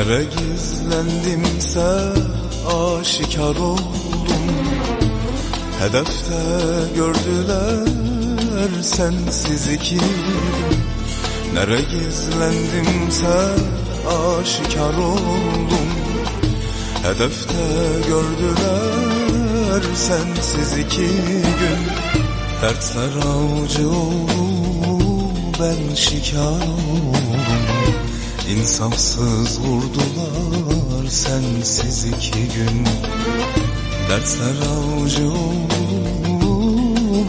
Nere gizlendimse aşikar oldum. Hedefte gördüler sensiz iki. Nere gizlendimse aşikar oldum. Hedefte gördüler sensiz iki gün. Dertler avcı oldu ben şikar oldum İnsafsız vurdular sensiz iki gün. Dertler avcı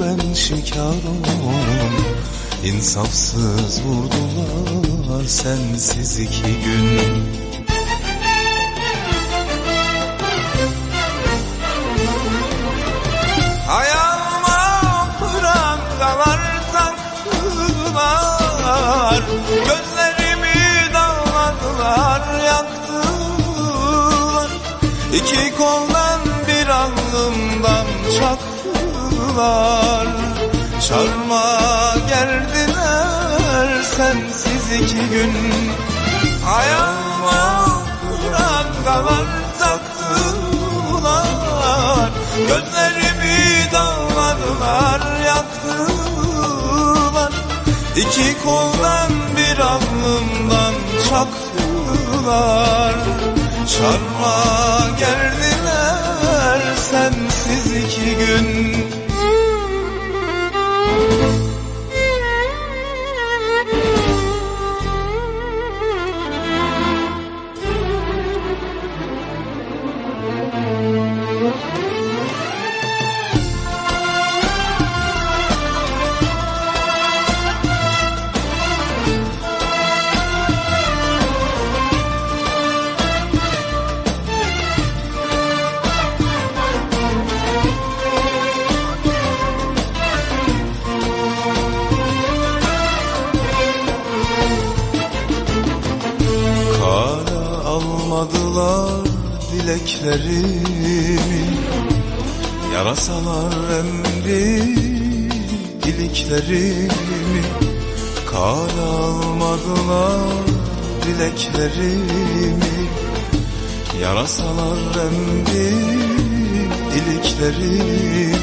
ben şikar oldum. İnsafsız vurdular sensiz iki gün. Ayağıma prangalar taktılar Gözlerimi İki koldan bir alnımdan çaktılar. Çarma gerdiler sensiz iki gün. Ayağıma prangalar taktılar. Gözlerimi dağladılar yaktılar. İki koldan bir alnımdan çaktılar Çarma gerdiler sensiz iki gün almadılar dileklerimi. Yarasalar emri iliklerimi Kara almadılar dileklerimi. Yarasalar emri iliklerimi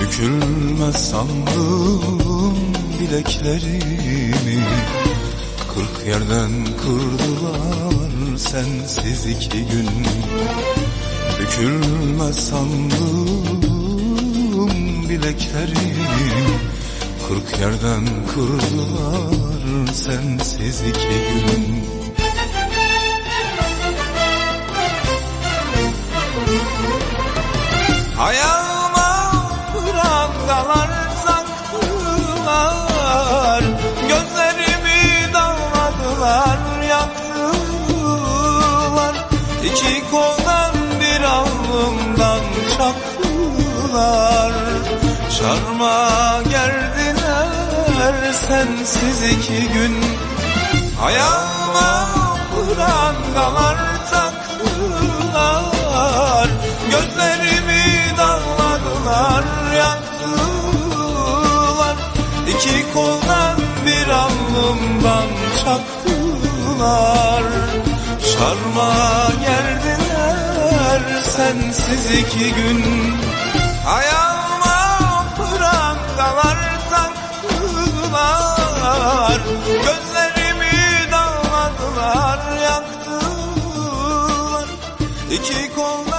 Bükülmez sandım bileklerimi Kırk yerden kırdılar sensiz iki gün. Bükülmez sandım bileklerim Kırk yerden kırdılar sensiz iki gün İki koldan bir alnımdan çaktılar. Çarma gerdiler sensiz iki gün. Ayağıma prangalar taktılar. Gözlerimi dağladılar yaktılar. İki koldan bir alnımdan çaktılar. Çarma gerdiler sensiz iki gün. Ayağıma prangalar taktılar Gözlerimi dağladılar yaktılar. İki koldan